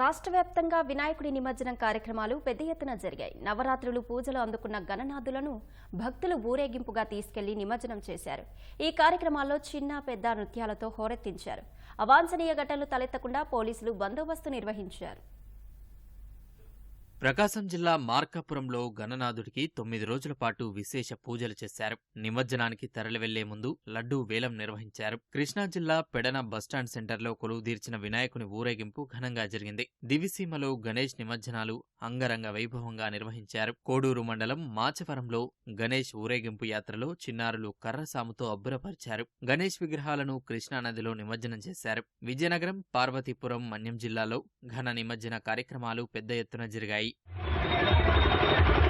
రాష్ట్ర వ్యాప్తంగా వినాయకుడి నిమజ్జనం కార్యక్రమాలు పెద్ద ఎత్తున జరిగాయి. నవరాత్రులు పూజలు అందుకున్న గణనాథులను భక్తులు ఊరేగింపుగా తీసుకెళ్ళి నిమజ్జనం చేశారు. ఈ కార్యక్రమాల్లో చిన్న పెద్ద నృత్యాలతో హోరెత్తించారు. అవాంఛనీయ ఘటనలు తలెత్తకుండా పోలీసులు బందోబస్తు నిర్వహించారు. ప్రకాశం జిల్లా మార్కాపురంలో గణనాథుడికి తొమ్మిది రోజుల పాటు విశేష పూజలు చేశారు. నిమజ్జనానికి తరలివెళ్ళే ముందు లడ్డూ వేలం నిర్వహించారు. కృష్ణా జిల్లా పెడన బస్టాండ్ సెంటర్లో కొలువుదీర్చిన వినాయకుని ఊరేగింపు ఘనంగా జరిగింది. దివిసీమలో గణేష్ నిమజ్జనాలు అంగరంగ వైభవంగా నిర్వహించారు. కోడూరు మండలం మాచవరంలో గణేష్ ఊరేగింపు యాత్రలో చిన్నారులు కర్రసాముతో అబ్బురపరిచారు. గణేష్ విగ్రహాలను కృష్ణానదిలో నిమజ్జనం చేశారు. విజయనగరం పార్వతీపురం మన్యం జిల్లాలో ఘన నిమజ్జన కార్యక్రమాలు పెద్ద ఎత్తున జరిగాయి. Bye.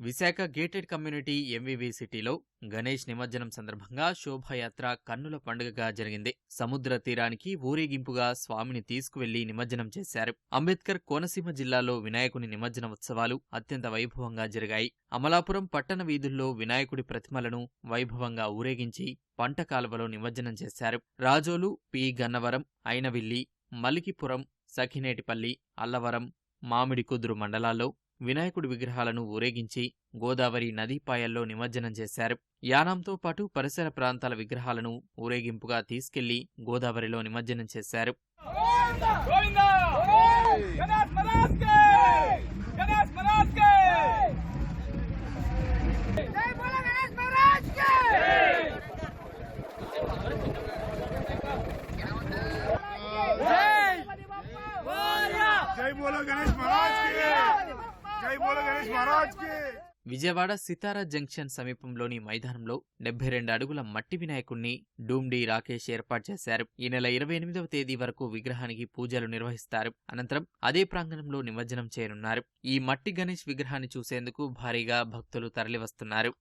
Visakha gated community MVV సిటీలో గణేష్ నిమజ్జనం సందర్భంగా శోభాయాత్ర కన్నుల పండుగగా జరిగింది. సముద్ర తీరానికి ఊరేగింపుగా స్వామిని తీసుకువెళ్ళి నిమజ్జనం చేశారు. అంబేద్కర్ కోనసీమ జిల్లాలో వినాయకుని నిమజ్జన ఉత్సవాలు అత్యంత వైభవంగా జరిగాయి. అమలాపురం పట్టణ వీధుల్లో వినాయకుడి ప్రతిమలను వైభవంగా ఊరేగించి పంట కాలువలో నిమజ్జనం చేశారు. రాజోలు పి. గన్నవరం ఐనవిల్లి మలికిపురం సఖినేటిపల్లి అల్లవరం మామిడి కుదురు మండలాల్లో వినాయకుడి విగ్రహాలను ఊరేగించి గోదావరి నదీపాయల్లో నిమజ్జనం చేశారు. యానాంతో పాటు పరిసర ప్రాంతాల విగ్రహాలను ఊరేగింపుగా తీసుకెళ్ళి గోదావరిలో నిమజ్జనం చేశారు. జై బోలో గణేష్ మహారాజ్! విజయవాడ సితారా జంక్షన్ సమీపంలోని మైదానంలో డెబ్బై రెండు అడుగుల మట్టి వినాయకుణ్ణి డూమ్డీ రాకేష్ ఏర్పాటు చేశారు. ఈ నెల ఇరవై ఎనిమిదవ తేదీ వరకు విగ్రహానికి పూజలు నిర్వహిస్తారు. అనంతరం అదే ప్రాంగణంలో నిమజ్జనం చేయనున్నారు. ఈ మట్టి గణేష్ విగ్రహాన్ని చూసేందుకు భారీగా భక్తులు తరలివస్తున్నారు.